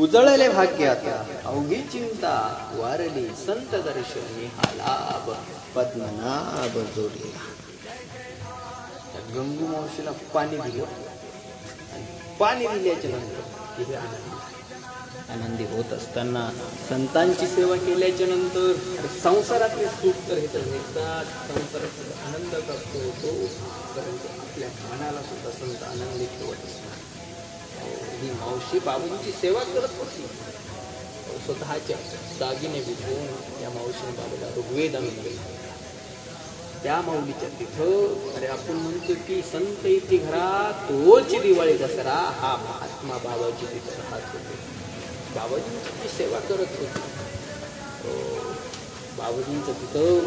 उजळले भाग्य आता. अवघी चिंता वारली संत दर्शनी हालाब पद्मनाभ जोडला. त्या गंगू मावशीला पाणी दिलं. आणि पाणी दिल्याच्या नंतर आनंदी. आनंदी होत असताना संतांची सेवा केल्याच्यानंतर संसारातले सुख तर हे तर मिळतात संसाराचा आनंद करतो तो परंतु आपल्या मनाला सुद्धा संत आनंदी ठेवत असतात. ही मावशी बाबांची सेवा करत होती. स्वतःच्या दागिने विकून या मावशीने बाबाला ऋग्वेद आणून दिला. त्या माऊलीच्या तिथं अरे आपण म्हणतो की संत इथे घरा तोच दिवाळी दसरा हा महात्मा बाबाजी तिथं राहत होते. बाबाजींची ती सेवा करत होती. बाबाजींचं तिथं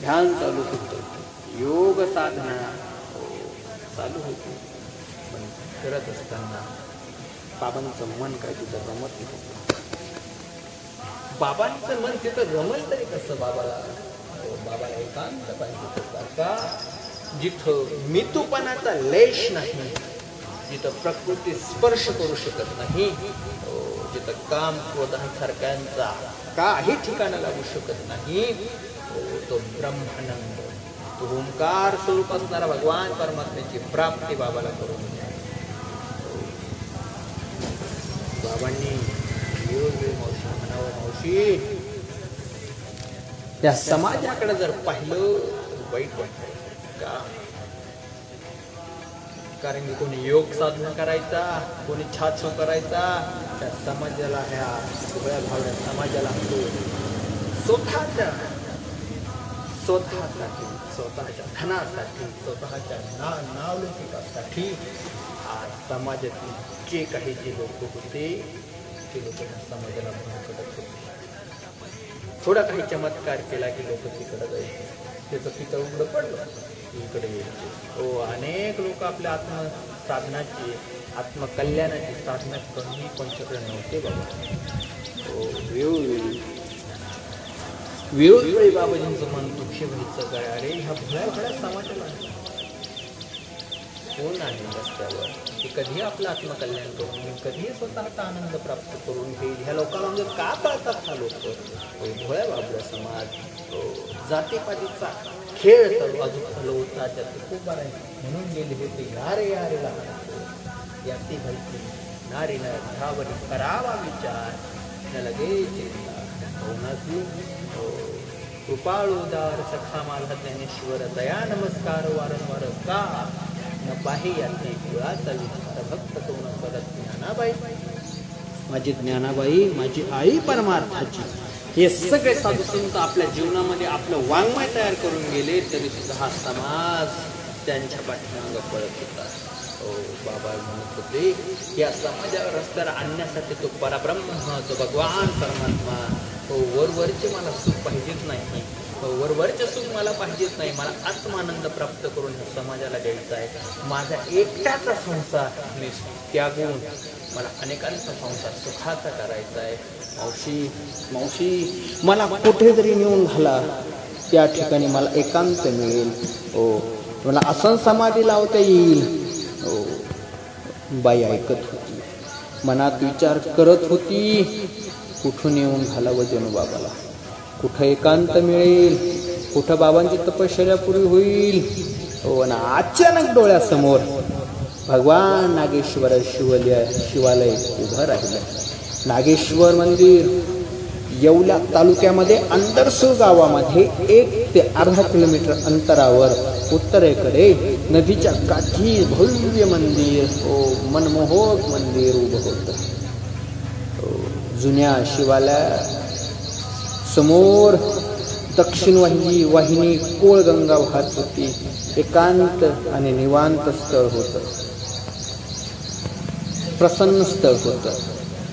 ध्यान चालू होतं. योग साधना चालू होती. करत असताना बाबांचं मन काय तिथं रमत नव्हतं बाबांचं मन तिथं रमल तरी कसं बाबाला? हो, बाबाला एकांत पाहिजे का जिथं मितूपणाचा लेश नाही जिथं प्रकृती स्पर्श करू शकत नाही हो, जिथं काम क्रोधांसारख्यांचा काही ठिकाणा लागू शकत नाही हो, तो ब्रह्मानंद तो ओंकार स्वरूप असणारा भगवान परमात्म्याची प्राप्ती बाबाला करून द्या बाबांनी मावशी म्हणावं मावशी. त्या समाजाकडे जर पाहिलं वाईट वाटत का? कारण की कोणी योग साधना करायचा कोणी छाछो करायचा त्या समाजाला ह्या सगळ्या भावड्या समाजाला तो स्वतःच्या स्वतःसाठी स्वतःच्या धनासाठी स्वतःच्या ना नावलौकिकासाठी आज समाजातील जे काही जे लोक होते ते लोक समाजाला भरकडत होते. थोडा काही चमत्कार केला की लोक तिकडं जायचे. त्याचं पितळ उघडं पडलं. इकडे यायचे. हो अनेक लोक आपल्या आत्म साधनाची आत्मकल्याणाची साधना कमी पंचकडे नव्हते बाबा. हो वेळोवेळी वेळोवेळी बाबाजींचं मन दुःखी व्हायचं काय? अरे ह्या भोळ्या भोळ्या समाजाला कोण आहे रस्त्यावर? की कधी आपलं आत्मकल्याण करून घेईल कधी स्वतःचा आनंद प्राप्त करून घेईल ह्या लोकांना का पाळतात हा लोक? भोळ्या बाबड्या समाज जातीपातीचा खेळ तर अजून हलवता त्यात खूप आहे म्हणून गेले होते यारे यारे लहान याती भलती नारी न करावा विचार. न लगे चिंता हो हो. कृपाळूदार सखा माझा ज्ञानेश्वर दया नमस्कार वारंवार का? बाहे पाही यातने कुळाचा विचार भक्त तो परत ज्ञानाबाई. माझी ज्ञानाबाई माझी आई परमार्थाची. हे सगळे साधू संत आपल्या जीवनामध्ये आपलं वाङ्मय तयार करून गेले तरी सुद्धा हा समाज त्यांच्या पाठीमाग पळत होता. हो बाबा म्हणत होते या समाजावर रस्त्यावर आणण्यासाठी तो पराब्रह्म तो भगवान परमात्मा. हो वरवरचे मला सुख पाहिजेच नाही. हो सुख मला पाहिजेच नाही. मला आत्मानंद प्राप्त करून समाजाला द्यायचा आहे. माझा एकट्याचा संसार मी त्यागून मला अनेकांचा संसार सुखाचा करायचा आहे. मावशी मावशी मला कुठेतरी नेऊन घाला. त्या ठिकाणी मला एकांत मिळेल. ओ मला असं समाधी लावता येईल. ओ बाई ऐकत होती. मनात विचार करत होती. कुठून येऊन घालावं जणू बाबाला कुठं एकांत मिळेल कुठं बाबांची तपश्चर्या पुरी होईल. हो ना अचानक डोळ्यासमोर भगवान नागेश्वर शिवलय शिवालय उभं राहिलं. नागेश्वर मंदिर येवला तालुक्यामध्ये अंतरसूर गावामध्ये एक ते अर्धा किलोमीटर अंतरावर उत्तरेकडे नदीच्या काठी भव्य मंदिर हो मनमोहक मंदिर उभं होतं. हो, जुन्या शिवालया समोर दक्षिण वाहिनी वाहिनी कोळगंगा वाहत होती. एकांत आणि निवांत स्थळ होतं. प्रसन्न स्थळ होतं.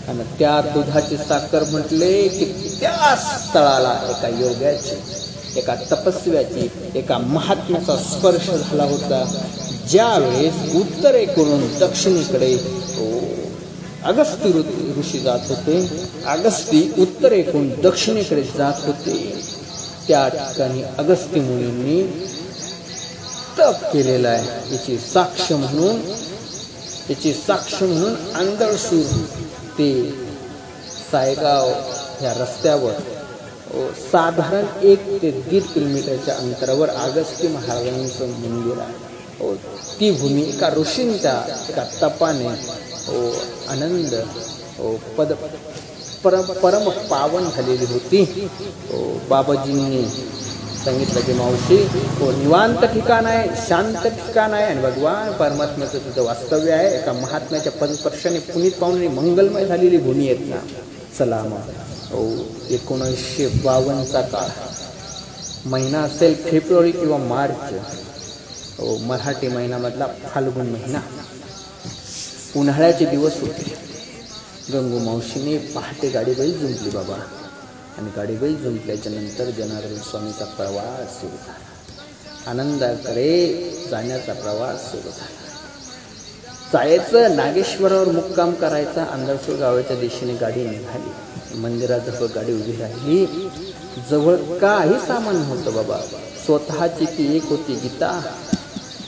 आणि त्या दुधाची साखर म्हटले की त्या स्थळाला एका योग्याची एका तपस्व्याची एका महात्म्याचा स्पर्श झाला होता. ज्यावेळेस उत्तरेकडून दक्षिणेकडे हो, अगस्ती ऋ- ऋषी जात होते. अगस्ती उत्तरेकडून दक्षिणेकडे जात होते. त्या ठिकाणी अगस्ती मुनींनी तप केलेला आहे. याची साक्ष म्हणून याची साक्ष म्हणून आंदळसूर ते सायगाव ह्या रस्त्यावर साधारण एक ते दीड किलोमीटरच्या अंतरावर अगस्त्य महाराजांचं मंदिर आहे. ती भूमी एका ऋषींच्या एका तपाने आनंद ओ पद परम परम पावन झालेली होती. ओ बाबाजींनी सांगितलं की मावशी हो निवांत ठिकाण आहे शांत ठिकाण आहे आणि भगवान परमात्म्याचं तुझं वास्तव्य आहे. एका महात्म्याच्या पदस्पर्शाने पुनीत पाहून मंगलमय झालेली भूमी आहेत ना चला मग एकोणीसशे बावन्नचा काळ. महिना असेल फेब्रुवारी किंवा मार्च. मराठी महिन्यामधला फाल्गुन महिना. उन्हाळ्याचे दिवस होते. गंगू मावशीने पहाटे गाडी जुंपली बाबा. आणि गाडी जुंपल्याच्या नंतर जनार्दन स्वामीचा प्रवास सुरू झाला. आनंदाकडे जाण्याचा प्रवास सुरू झाला. जायचं नागेश्वरावर मुक्काम करायचा अंधारसूर गावाच्या दिशेने गाडी निघाली. मंदिराजवळ गाडी उभी राहिली. जवळ काही सामान नव्हतं बाबा. स्वतःची ती एक होती गीता.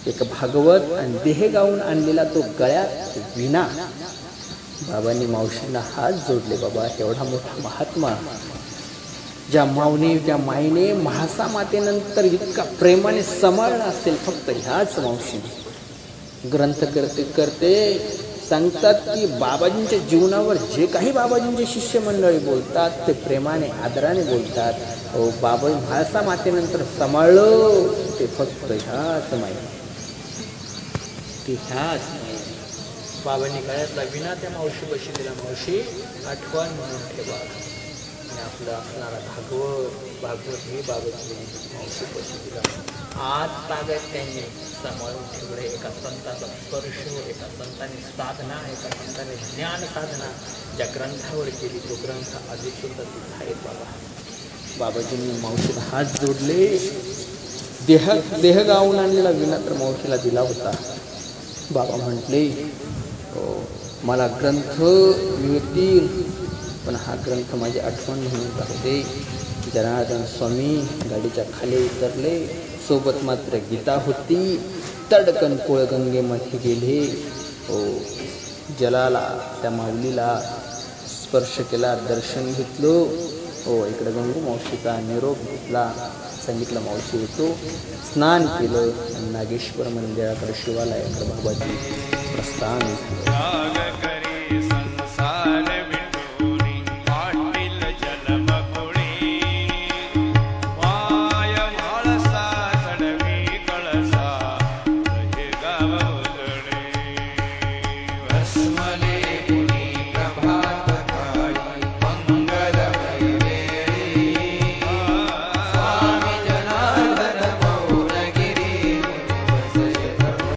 एक भागवत आणि देह गाऊन आणलेला तो गळ्यात विना बाबांनी मावशींना हात जोडले बाबा एवढा मोठा महात्मा. ज्या माऊने ज्या माईने महासा मातेनंतर इतका प्रेमाने सांभाळला असेल फक्त ह्याच मावशीने. ग्रंथ करते करते सांगतात की बाबाजींच्या जीवनावर जे काही बाबाजींचे शिष्य मंडळी बोलतात ते प्रेमाने आदराने बोलतात. हो बाबा म्हाळसा मातेनंतर सांभाळलं ते फक्त ह्याच माहिती ते बाबांनी गळ्यातला विना त्या मावशी बशी दिला मावशी आठवण म्हणून ठेवा. आणि आपलं असणारा भागवत भागवत हे बाबाची मावशी बशी दिला आज ताब्यात त्यांनी सांभाळून ठेवले एका संताचा स्पर्श एका संतांनी साधना एका संताने ज्ञान साधना. ज्या ग्रंथावर केली तो ग्रंथ अधिक सुद्धा तिथं आहे बाबा. बाबाजींनी मावशीला हात जोडले. देह देह गावून आणलेला विना तर मावशीला दिला होता. बाबा म्हटले मला ग्रंथ मिळतील पण हा ग्रंथ माझी आठवण म्हणून राहते जनार्दन स्वामी गाडीच्या खाली उतरले. सोबत मात्र गीता होती. तडकन कोळगंगेमध्ये गेले. हो जलाला त्या माऊलीला स्पर्श केला दर्शन घेतलं. हो इकडे गंगू मावशीचा निरोप घेतला. सांगितलं मावशी येतो स्नान केलं. आणि नागेश्वर मंदिराकडे शिवालयाकडे बाबाजी प्रस्थान. झालं